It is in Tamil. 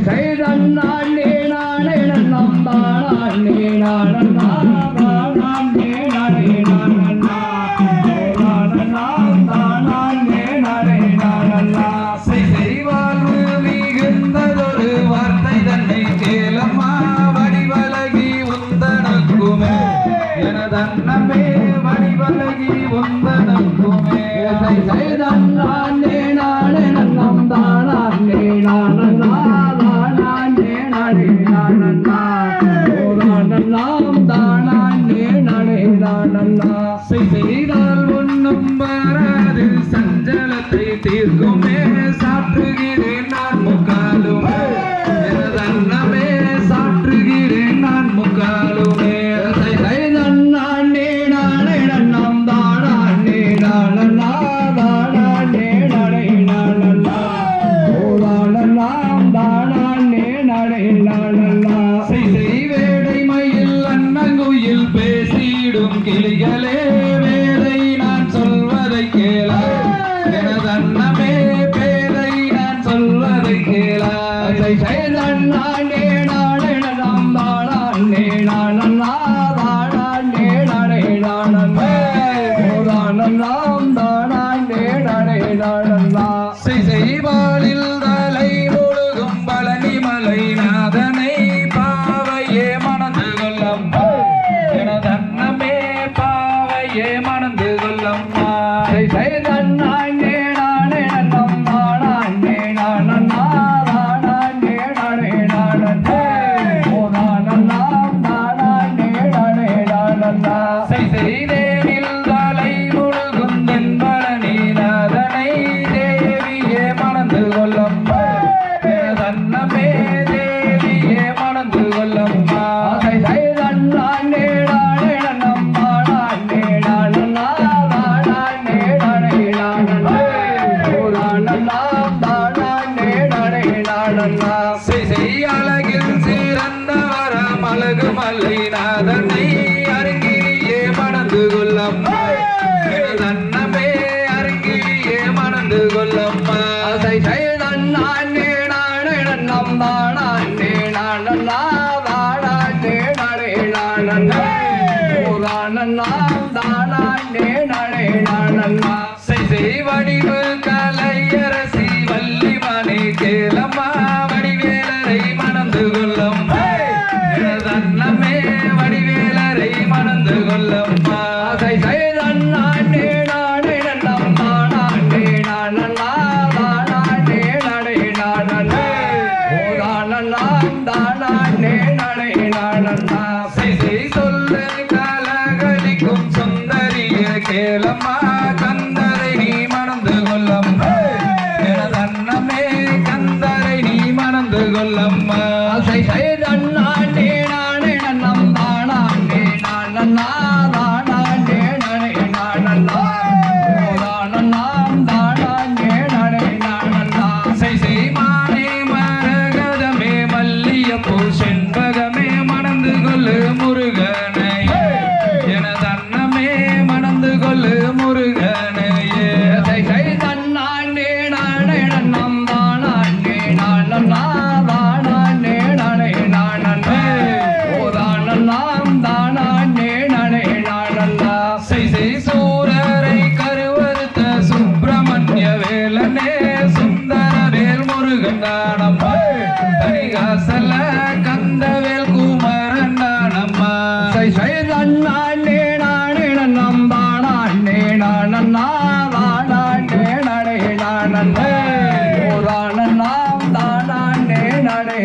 say, say, say, 们呐、啊，கிளிகளே வேதை நான் சொல்வதை கேளா. எனது அண்ணமே பேதை நான் சொல்வதை கேளா. நானே நானே நாம் தானே நான் தானே நானே நானே நாம் தானே நானே செய்வா ஏமானந்த. அழகில் சிறந்த வரம் அழகு மல்லை நாதனை அருங்கிலேயே மணந்து கொள்ளம்மா தன்னமே அருங்கிலேயே மணந்து கொள்ளம்மா அதை நானே நானே நம் தானே நானா தானே நடே நானா தானே நடே நானா செய்வடிவு গোলাম্মা সাই সাই রান தலை செய்தே நானே நம்பானே நானண்ணா வாடாண்டே நடே நானண்ணே ஓரானண்ணா தானாண்டே நடே